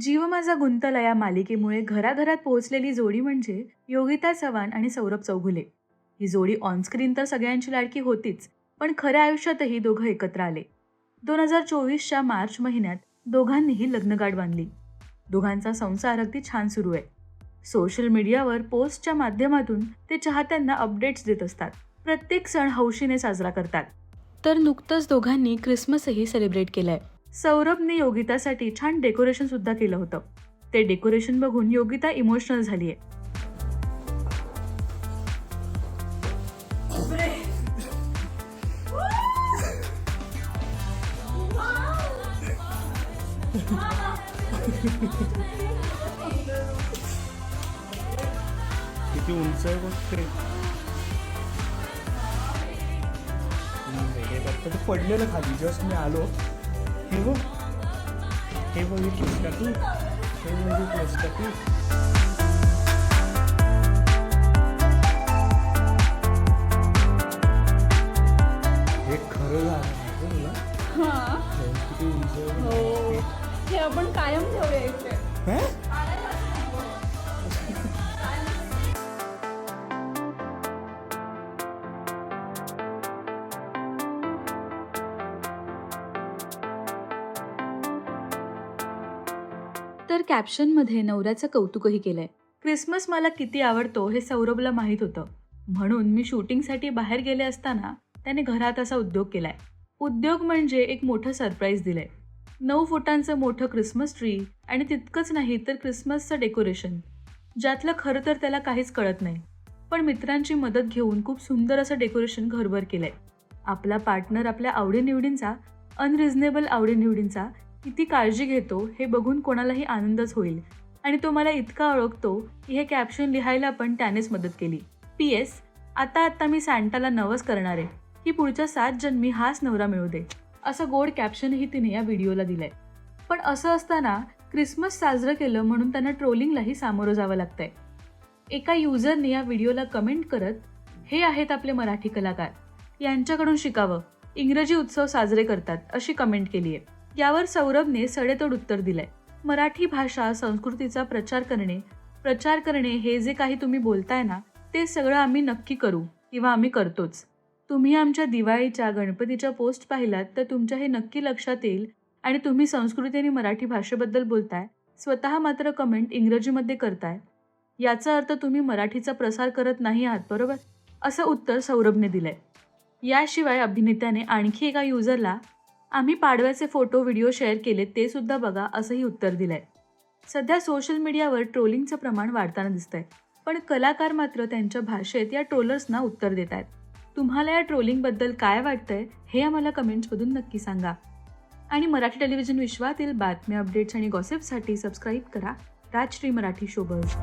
जीव माझा गुंतला या मालिकेमुळे घराघरात पोहोचलेली जोडी म्हणजे योगिता चव्हाण आणि सौरभ चौघुले. ही जोडी ऑनस्क्रीन तर सगळ्यांची लाडकी होतीच पण खऱ्या आयुष्यातही दोघं एकत्र आले. दोन हजार चोवीसच्या मार्च महिन्यात दोघांनीही लग्नगाठ बांधली. दोघांचा संसार अगदी छान सुरू आहे. सोशल मीडियावर पोस्टच्या माध्यमातून ते चाहत्यांना अपडेट्स देत असतात. प्रत्येक सण हौशीने साजरा करतात. तर नुकतंच दोघांनी क्रिसमसही सेलिब्रेट केलाय. सौरभने योगितासाठी छान डेकोरेशन सुद्धा केलं होतं. ते डेकोरेशन बघून योगिता इमोशनल झालीय. किती उंच आहे बघ ते पडलेलं खाली. जस्ट मी आलो. हे बघ हे बघितलंस का तू हे बघितलंस का तू हे हे. हे आपण कायम ठेवूया इथे तर कॅप्शनमध्ये नवऱ्याचं कौतुकही केलंय. क्रिसमस मला किती आवडतो हे सौरभला माहीत होतं. म्हणून मी शूटिंगसाठी बाहेर गेले असताना त्याने घरात असा उद्योग केलाय. उद्योग म्हणजे एक मोठं सरप्राईज दिलंय. नऊ फुटांचं मोठं क्रिसमस ट्री आणि तितकंच नाही तर क्रिसमसचं डेकोरेशन ज्यातलं खरं तर त्याला काहीच कळत नाही. पण मित्रांची मदत घेऊन खूप सुंदर असं डेकोरेशन घरभर केलंय. आपला पार्टनर आपल्या आवडीनिवडींचा अनरिझनेबल आवडीनिवडींचा किती काळजी घेतो हे बघून कोणालाही आनंदच होईल. आणि तो मला इतका ओळखतो की हे कॅप्शन लिहायला पण त्यानेच मदत केली. पी एस आता आत्ता मी सॅन्टाला नवस करणार. आहे की पुढच्या सात जन्मी हाच नवरा मिळू दे. असं गोड कॅप्शनही तिने या व्हिडिओला दिलंय. पण असं असताना क्रिसमस साजरं केलं म्हणून त्यांना ट्रोलिंगलाही सामोरं जावं लागतंय. एका युजरने या व्हिडिओला कमेंट करत हे आहेत आपले मराठी कलाकार. यांच्याकडून शिकावं. इंग्रजी उत्सव साजरे करतात अशी कमेंट केली आहे यावर सौरभने सडेतोड उत्तर दिलंय. मराठी भाषा संस्कृतीचा प्रचार करणे प्रचार करणे हे जे काही तुम्ही बोलताय ना ते सगळं आम्ही नक्की करू किंवा आम्ही करतोच. तुम्ही आमच्या दिवाळीच्या गणपतीच्या पोस्ट पाहिलात तर तुमच्या हे नक्की लक्षात येईल आणि तुम्ही संस्कृती आणि मराठी भाषेबद्दल बोलताय स्वतः मात्र कमेंट इंग्रजीमध्ये करताय. याचा अर्थ तुम्ही मराठीचा प्रसार करत नाही आहात बरोबर? असं उत्तर सौरभने दिलंय. याशिवाय अभिनेत्याने आणखी एका युजरला आम्ही पाडव्याचे फोटो व्हिडिओ शेअर केले ते सुद्धा बघा असंही उत्तर दिलंय. सध्या सोशल मीडियावर ट्रोलिंगचं प्रमाण वाढताना दिसतंय. पण कलाकार मात्र त्यांच्या भाषेत या ट्रोलर्सना उत्तर देत आहेत तुम्हाला या ट्रोलिंगबद्दल काय वाटतंय हे आम्हाला कमेंट्समधून नक्की सांगा. आणि मराठी टेलिव्हिजन विश्वातील बातम्या अपडेट्स आणि गॉसिपसाठी सबस्क्राईब करा. राजश्री मराठी शोबर्स